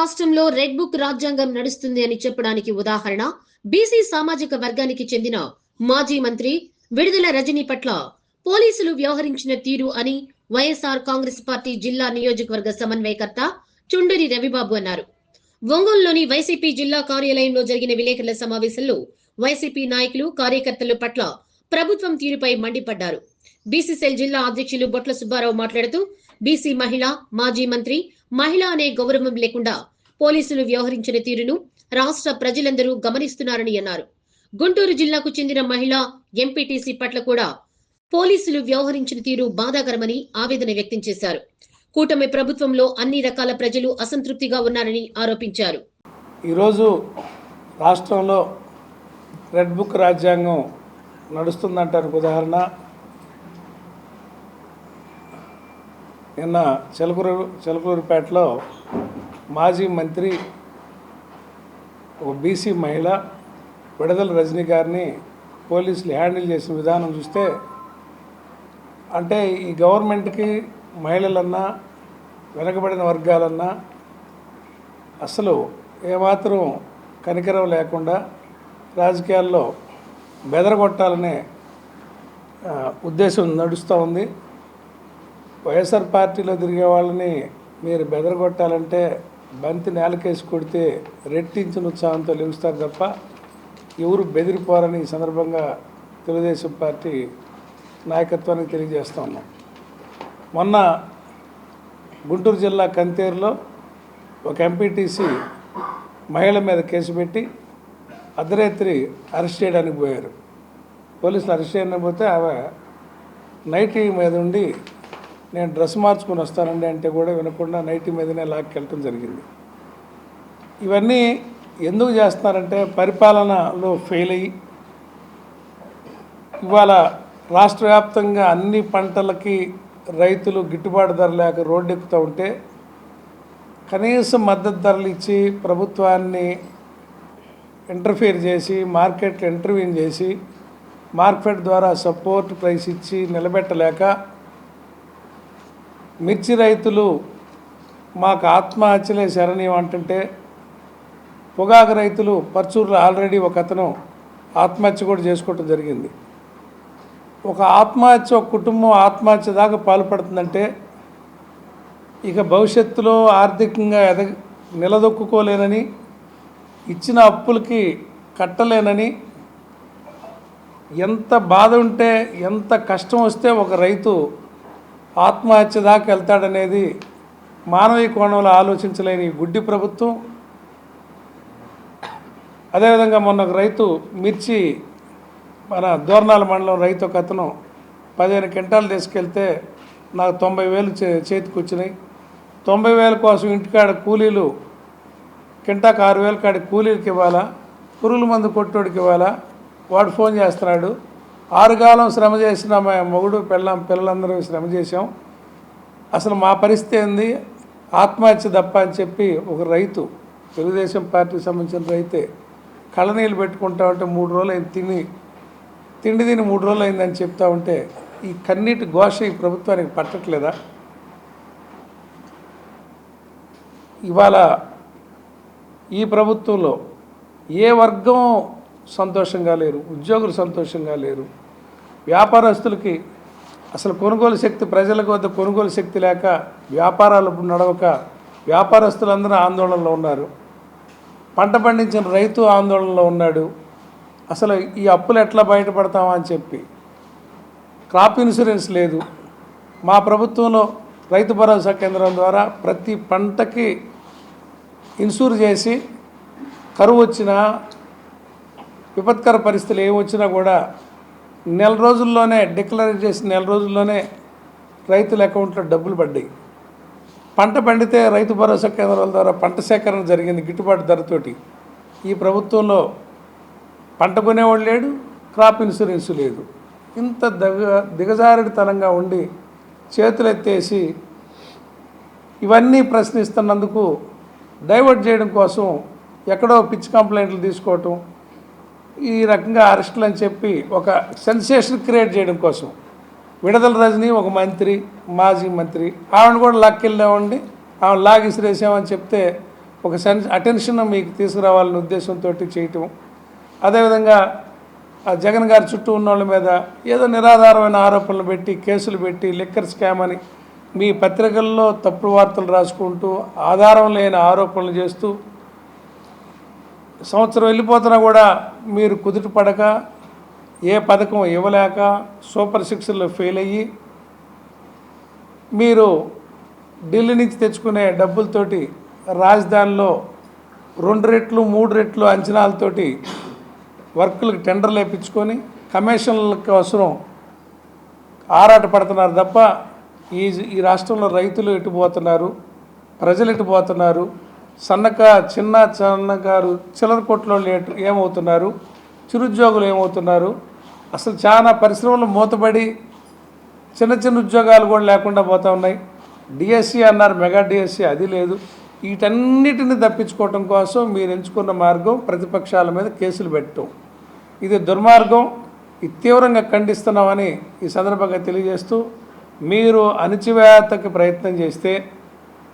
రాష్ట్రంలో red book రాజ్యాంగం నడుస్తుంది అని చెప్పడానికి ఉదాహరణ బీసీ సామాజిక వర్గానికి చెందిన మాజీ మంత్రి విడుదల రజనీ పట్ల పోలీసులు వ్యవహరించిన తీరు అని వైఎస్ఆర్ కాంగ్రెస్ పార్టీ జిల్లా నియోజకవర్గ సమన్వయకర్త చుండరి రవిబాబు అన్నారు. ఒంగోలులోని వైసీపీ జిల్లా కార్యాలయంలో జరిగిన విలేకరుల సమావేశంలో వైసీపీ నాయకులు కార్యకర్తల పట్ల ప్రభుత్వం తీరుపై మండిపడ్డారు. బీసీసీఎల్ జిల్లా అధ్యక్షులు బొట్ల సుబ్బారావు మాట్లాడుతూ బీసీ మహిళ మాజీ మంత్రి మహిళ అనే గౌరవం లేకుండా పోలీసులు వ్యవహరించిన తీరును రాష్ట్ర ప్రజలందరూ గమనిస్తున్నారని అన్నారు. గుంటూరు జిల్లాకు చెందిన మహిళ ఎంపీటీసీ పట్ల కూడా పోలీసులు వ్యవహరించిన తీరు బాధాకరమని ఆవేదన వ్యక్తం చేశారు. కూటమి ప్రభుత్వంలో అన్ని రకాల ప్రజలు అసంతృప్తిగా ఉన్నారని ఆరోపించారు. ఈరోజు రాష్ట్రంలో రెడ్ బుక్ రాజ్యాంగం నడుస్తుందంటారు ఉదాహరణ. నిన్న చిలకూరు చిలకూరుపేటలో మాజీ మంత్రి ఒక బీసీ మహిళ విడుదల రజనీ గారిని పోలీసులు హ్యాండిల్ చేసిన విధానం చూస్తే అంటే ఈ గవర్నమెంట్కి మహిళలన్నా వెనకబడిన వర్గాలన్నా అసలు ఏమాత్రం కనికరం లేకుండా రాజకీయాల్లో బెదరగొట్టాలనే ఉద్దేశం నడుస్తూ ఉంది. వైఎస్ఆర్ పార్టీలో తిరిగే వాళ్ళని మీరు బెదరగొట్టాలంటే బంతి నేలకేసి కొడితే రెట్టించిన ఉత్సాహంతో లెగుస్తారు తప్ప ఎవరు బెదిరిపోరని ఈ సందర్భంగా తెలుగుదేశం పార్టీ నాయకత్వానికి తెలియజేస్తా ఉన్నాం. మొన్న గుంటూరు జిల్లా కంతేరులో ఒక ఎంపీటీసీ మహిళ మీద కేసు పెట్టి అర్ధరాత్రి అరెస్ట్ చేయడానికి పోయారు. పోలీసులు అరెస్ట్ చేయడానికి పోతే ఆమె నైటీ మీద ఉండి నేను డ్రెస్ మార్చుకొని వస్తానండి అంటే కూడా వినకుండా నైట్ మీదనే లాక్కెళ్ళటం జరిగింది. ఇవన్నీ ఎందుకు చేస్తున్నారంటే పరిపాలనలో ఫెయిల్ అయ్యి ఇవాళ రాష్ట్ర వ్యాప్తంగా అన్ని పంటలకి రైతులు గిట్టుబాటు ధర లేక రోడ్డు ఎక్కుతూ ఉంటే కనీసం మద్దతు ధరలు ఇచ్చి ప్రభుత్వాన్ని ఇంటర్ఫీర్ చేసి మార్కెట్లో ఇంటర్వ్యూన్ చేసి మార్కెట్ ద్వారా సపోర్ట్ ప్రైస్ ఇచ్చి నిలబెట్టలేక మిర్చి రైతులు మాకు ఆత్మహత్యలే శరణీయం అంటుంటే పొగాకు రైతులు పర్చూరులో ఆల్రెడీ ఒక అతను ఆత్మహత్య కూడా చేసుకోవటం జరిగింది. ఒక ఆత్మహత్య ఒక కుటుంబం ఆత్మహత్య దాకా పాల్పడుతుందంటే ఇక భవిష్యత్తులో ఆర్థికంగా ఎద నిలదొక్కుకోలేనని ఇచ్చిన అప్పులకి కట్టలేనని ఎంత బాధ ఉంటే ఎంత కష్టం వస్తే ఒక రైతు ఆత్మహత్య దాకా వెళ్తాడనేది మానవీయ కోణంలో ఆలోచించలేని గుడ్డి ప్రభుత్వం. అదేవిధంగా మొన్న ఒక రైతు మిర్చి మన దోర్నాల మండలం రైతు ఒక అతను పదిహేను క్వింటాలు తీసుకెళ్తే నాకు తొంభై వేలు చే చేతికి వచ్చినాయి. తొంభై వేల కోసం ఇంటికాడ కూలీలు కింటాకు ఆరు వేలు కాడి కూలీలకి ఇవ్వాలా? పురుగుల మందు కొట్టోడికి ఇవ్వాలా? వాడు ఫోన్ చేస్తున్నాడు. ఆరుగాలం శ్రమ చేసిన మా మొగుడు పిల్ల పిల్లలందరూ శ్రమ చేసాం అసలు మా పరిస్థితి ఏంది? ఆత్మహత్య తప్ప అని చెప్పి ఒక రైతు తెలుగుదేశం పార్టీకి సంబంధించిన రైతే కళ్ళనీళ్ళు పెట్టుకుంటా ఉంటే మూడు రోజులు అయింది తిని తిండి తిని మూడు రోజులు అయిందని చెప్తా ఉంటే ఈ కన్నీటి ఘోష ఈ ప్రభుత్వానికి పట్టట్లేదా? ఇవాళ ఈ ప్రభుత్వంలో ఏ వర్గం సంతోషంగా లేరు ఉద్యోగులు సంతోషంగా లేరు. వ్యాపారస్తులకి అసలు కొనుగోలు శక్తి ప్రజలకు వద్ద కొనుగోలు శక్తి లేక వ్యాపారాలు నడవక వ్యాపారస్తులందరూ ఆందోళనలో ఉన్నారు. పంట పండించిన రైతు ఆందోళనలో ఉన్నాడు. అసలు ఈ అప్పులు ఎట్లా బయటపడతామా అని చెప్పి. క్రాప్ ఇన్సూరెన్స్ లేదు. మా ప్రభుత్వంలో రైతు భరోసా కేంద్రం ద్వారా ప్రతి పంటకి ఇన్సూర్ చేసి కరువు వచ్చినా విపత్కర పరిస్థితులు ఏమి వచ్చినా కూడా నెల రోజుల్లోనే డిక్లరేట్ చేసిన నెల రోజుల్లోనే రైతుల అకౌంట్లో డబ్బులు పడ్డాయి. పంట పండితే రైతు భరోసా కేంద్రాల ద్వారా పంట సేకరణ జరిగింది గిట్టుబాటు ధరతోటి. ఈ ప్రభుత్వంలో పంట కొనేవాడు లేడు క్రాప్ ఇన్సూరెన్స్ లేదు. ఇంత దిగ దిగజారుడితనంగా ఉండి చేతులెత్తేసి ఇవన్నీ ప్రశ్నిస్తున్నందుకు డైవర్ట్ చేయడం కోసం ఎక్కడో పిచ్చి కంప్లైంట్లు తీసుకోవటం ఈ రకంగా అరెస్టులు అని చెప్పి ఒక సెన్సేషన్ క్రియేట్ చేయడం కోసం విడదల రజని ఒక మంత్రి మాజీ మంత్రి. ఆవిడ కూడా లాక్కెళ్ళామండి. ఆవిడ లాగిసిరేసామని చెప్తే ఒక సెన్ అటెన్షన్ మీకు తీసుకురావాలనే ఉద్దేశంతో చేయటం. అదేవిధంగా ఆ జగన్ గారి చుట్టూ ఉన్న వాళ్ళ మీద ఏదో నిరాధారమైన ఆరోపణలు పెట్టి కేసులు పెట్టి లిక్కర్ స్కామ్ అని మీ పత్రికల్లో తప్పుడు వార్తలు రాసుకుంటూ ఆధారం లేని ఆరోపణలు చేస్తూ సంవత్సరం వెళ్ళిపోతున్నా కూడా మీరు కుదుట పడక ఏ పథకం ఇవ్వలేక సూపర్ సిక్స్లో ఫెయిల్ అయ్యి మీరు ఢిల్లీ నుంచి తెచ్చుకునే డబ్బులతోటి రాజధానిలో రెండు రెట్లు మూడు రెట్లు అంచనాలతోటి వర్కులకు టెండర్లు వేయించుకొని కమిషన్ల కోసం ఆరాట పడుతున్నారు తప్ప ఈ ఈ రాష్ట్రంలో రైతులు ఎటుపోతున్నారు ప్రజలు ఎటుపోతున్నారు సన్నక చిన్న సన్నకారు చిల్లర కొట్లో లేటు ఏమవుతున్నారు? చిరుద్యోగులు ఏమవుతున్నారు? అసలు చాలా పరిశ్రమలు మూతపడి చిన్న చిన్న ఉద్యోగాలు కూడా లేకుండా పోతూ ఉన్నాయి. డిఎస్సి అన్నారు మెగా డిఎస్సి అది లేదు. వీటన్నిటిని తప్పించుకోవటం కోసం మీరు ఎంచుకున్న మార్గం ప్రతిపక్షాల మీద కేసులు పెట్టడం ఇది దుర్మార్గం. ఇది తీవ్రంగా ఖండిస్తున్నామని ఈ సందర్భంగా తెలియజేస్తూ మీరు అణచివేతకి ప్రయత్నం చేస్తే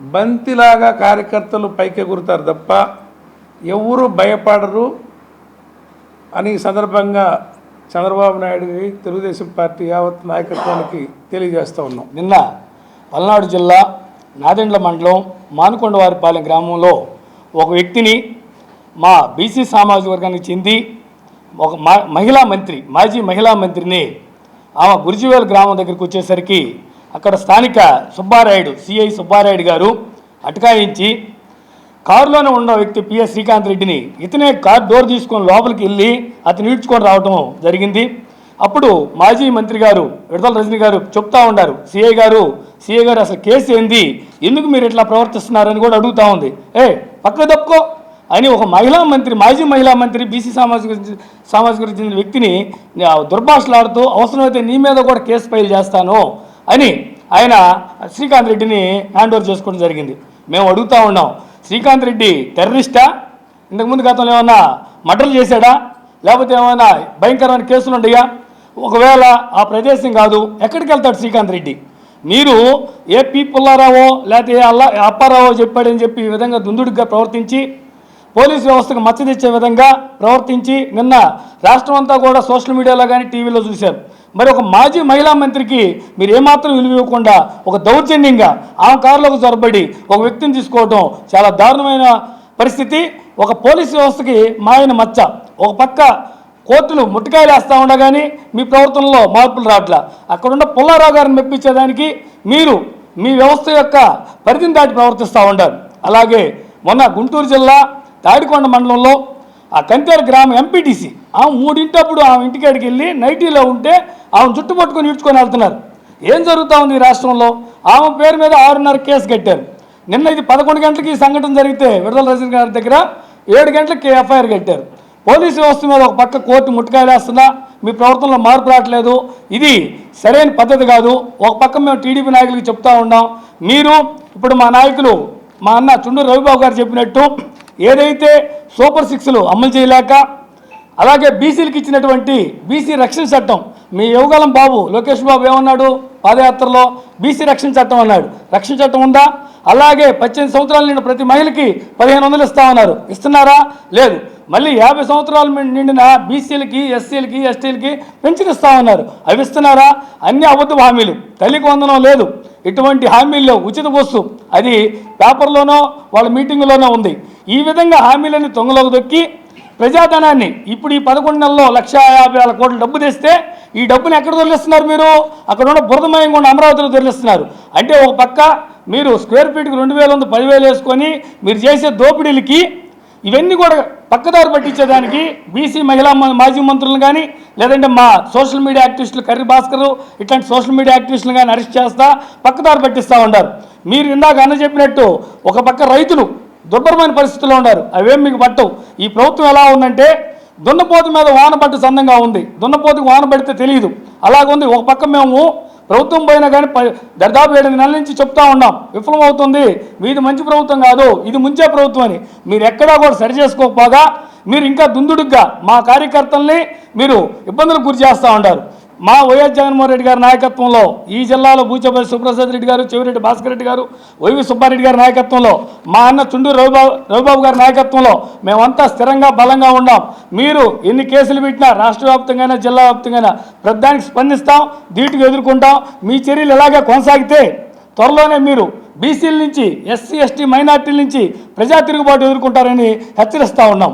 బంతిలాగా కార్యకర్తలు పైకెగురుతారు తప్ప ఎవరు భయపడరు అని సందర్భంగా చంద్రబాబు నాయుడుకి తెలుగుదేశం పార్టీ యావత్ నాయకత్వానికి తెలియజేస్తూ ఉన్నాం. నిన్న పల్నాడు జిల్లా నాదెండ్ల మండలం మానుకొండవారిపాలెం గ్రామంలో ఒక వ్యక్తిని మా బీసీ సామాజిక వర్గానికి చెంది ఒక మా- మహిళా మంత్రి మాజీ మహిళా మంత్రిని ఆమె గురిజివేలు గ్రామం దగ్గరికి వచ్చేసరికి అక్కడ స్థానిక సుబ్బారాయుడు సిఐ సుబ్బారాయుడు గారు అటకాయించి కారులోనే ఉన్న వ్యక్తి పిఎస్ శ్రీకాంత్ రెడ్డిని ఇతనే కార్ డోర్ తీసుకొని లోపలికి వెళ్ళి అతను ఈడ్చుకొని రావటం జరిగింది. అప్పుడు మాజీ మంత్రి గారు విడతల రజనీ గారు చెప్తా ఉన్నారు. సిఐ గారు సిఐ గారు అసలు కేసు ఏంది? ఎందుకు మీరు ఇట్లా ప్రవర్తిస్తున్నారని కూడా అడుగుతా ఉంది. ఏ పక్క తప్పుకో అని ఒక మహిళా మంత్రి మాజీ మహిళా మంత్రి బీసీ సామాజిక సామాజిక చెందిన వ్యక్తిని దుర్భాషలాడుతూ అవసరమైతే నీ మీద కూడా కేసు ఫైల్ చేస్తాను. అని ఆయన శ్రీకాంత్ రెడ్డిని హ్యాండ్ ఓవర్ చేసుకోవడం జరిగింది. మేము అడుగుతా ఉన్నాం శ్రీకాంత్ రెడ్డి టెర్రరిస్టా? ఇంతకుముందు గతంలో ఏమన్నా మర్డర్లు చేశాడా? లేకపోతే ఏమైనా భయంకరమైన కేసులు ఉన్నాయా? ఒకవేళ ఆ ప్రదేశం కాదు ఎక్కడికి వెళ్తాడు శ్రీకాంత్ రెడ్డి? మీరు ఏ పి పుల్లారావో లేకపోతే అల్లా అప్పారావో చెప్పాడని చెప్పి ఈ విధంగా దుందుడిగా ప్రవర్తించి పోలీస్ వ్యవస్థకు మచ్చ తెచ్చే విధంగా ప్రవర్తించి నిన్న రాష్ట్రం అంతా కూడా సోషల్ మీడియాలో కానీ టీవీలో చూశారు. మరి ఒక మాజీ మహిళా మంత్రికి మీరు ఏమాత్రం విలువ ఇవ్వకుండా ఒక దౌర్జన్యంగా ఆమె కారులోకి చొరబడి ఒక వ్యక్తిని తీసుకోవడం చాలా దారుణమైన పరిస్థితి. ఒక పోలీస్ వ్యవస్థకి మాయన మచ్చ. ఒక పక్క కోర్టులు ముట్టికాయలు వేస్తూ ఉండగానే మీ ప్రవర్తనలో మార్పులు రావట్లా. అక్కడున్న పుల్లారావు గారిని మెప్పించేదానికి మీరు మీ వ్యవస్థ యొక్క పరిధిని దాటి ప్రవర్తిస్తూ ఉండారు అలాగే మొన్న గుంటూరు జిల్లా తాడికొండ మండలంలో ఆ కంతేరు గ్రామం ఎంపీటీసీ ఆమె మూడింటప్పుడు ఆమె ఇంటికాడికి వెళ్ళి నైటీలో ఉంటే ఆమె చుట్టుపట్టుకుని ఈడ్చుకొని వెళ్తున్నారు. ఏం జరుగుతూ ఉంది ఈ రాష్ట్రంలో? ఆమె పేరు మీద ఆరున్నర కేసు కట్టారు. నిన్న ఇది పదకొండు గంటలకి ఈ సంఘటన జరిగితే విడుదల రజనీ గారి దగ్గర ఏడు గంటలకి ఎఫ్ఐఆర్ కట్టారు. పోలీసు వ్యవస్థ మీద ఒక పక్క కోర్టు ముట్టుకాయలేస్తున్నా మీ ప్రవర్తనలో మార్పు రావట్లేదు. ఇది సరైన పద్ధతి కాదు. ఒక పక్క మేము టీడీపీ నాయకులకి చెప్తా ఉన్నాం. మీరు ఇప్పుడు మా నాయకులు మా అన్న చుండూరు రవిబాబు గారు చెప్పినట్టు ఏదైతే సూపర్ సిక్స్లు అమలు చేయలేక అలాగే బీసీలకు ఇచ్చినటువంటి బీసీ రక్షణ చట్టం మీ యువగలం బాబు లోకేష్ బాబు ఏమన్నాడు? పాదయాత్రలో బీసీ రక్షణ చట్టం అన్నాడు. రక్షణ చట్టం ఉందా? అలాగే పద్దెనిమిది సంవత్సరాలు నిండిన ప్రతి మహిళకి పదిహేను వందలు ఇస్తామన్నారు ఇస్తున్నారా? లేదు. మళ్ళీ యాభై సంవత్సరాలు నిండిన బీసీలకి ఎస్సీలకి ఎస్టీలకి పెన్షన్ ఇస్తామన్నారు అవి ఇస్తున్నారా? అన్ని అబద్ధ హామీలు. తల్లికి వందనం లేదు. ఇటువంటి హామీల్లో ఉచిత వస్తు అది పేపర్లోనో వాళ్ళ మీటింగ్లోనో ఉంది. ఈ విధంగా హామీలన్నీ తొంగలోకి దొక్కి ప్రజాధనాన్ని ఇప్పుడు ఈ పదకొండు నెలల్లో లక్ష యాభై వేల కోట్ల డబ్బు తెస్తే ఈ డబ్బుని ఎక్కడ దొరికిస్తున్నారు మీరు? అక్కడ ఉన్న బురదమయం కూడా అమరావతిలో దొరికిస్తున్నారు. అంటే ఒక పక్క మీరు స్క్వేర్ ఫీట్కి రెండు వేల వంద పదివేలు వేసుకొని మీరు చేసే దోపిడీలకి ఇవన్నీ కూడా పక్కదారి పట్టించేదానికి బీసీ మహిళా మాజీ మంత్రులను కానీ లేదంటే మా సోషల్ మీడియా యాక్టివిస్టులు కర్రి భాస్కర్ ఇట్లాంటి సోషల్ మీడియా యాక్టివిస్టులు కానీ అరెస్ట్ చేస్తా పక్కదారి పట్టిస్తూ ఉన్నారు. మీరు ఇందాక అన్న చెప్పినట్టు ఒక పక్క రైతులు దుర్భరమైన పరిస్థితుల్లో ఉన్నారు. అవేం మీకు పట్టవు. ఈ ప్రభుత్వం ఎలా ఉందంటే దున్నపోతు మీద వాన పట్టు సందంగా ఉంది. దున్నపోతుకు వాన పడితే తెలియదు. అలాగుంది. ఒక పక్క మేము ప్రభుత్వం పోయినా కానీ ప- ఏడు నెలల నుంచి చెప్తా ఉన్నాం. విఫలమవుతుంది. మీది మంచి ప్రభుత్వం కాదు. ఇది ముంచే ప్రభుత్వం అని. మీరు ఎక్కడా కూడా సరి చేసుకోకపోగా మీరు ఇంకా దుందుడుగ్గా మా కార్యకర్తల్ని మీరు ఇబ్బందులకు గురి చేస్తూ ఉంటారు మా వైఎస్ జగన్మోహన్ రెడ్డి గారి నాయకత్వంలో ఈ జిల్లాలో బూచపల్లి సుప్రసాద్ రెడ్డి గారు చెవిరెడ్డి భాస్కర్ రెడ్డి గారు వైవి సుబ్బారెడ్డి గారి నాయకత్వంలో మా అన్న చుండూరు రవిబాబు రవిబాబు గారి నాయకత్వంలో మేమంతా స్థిరంగా బలంగా ఉన్నాం మీరు ఎన్ని కేసులు పెట్టినా రాష్ట్ర వ్యాప్తంగా జిల్లా వ్యాప్తంగా ప్రధానికి స్పందిస్తాం ధీటుగా ఎదుర్కొంటాం. మీ చర్యలు ఇలాగే కొనసాగితే త్వరలోనే మీరు బీసీల నుంచి ఎస్సీ ఎస్టీ మైనార్టీల నుంచి ప్రజా తిరుగుబాటు ఎదుర్కొంటారని హెచ్చరిస్తూ ఉన్నాం.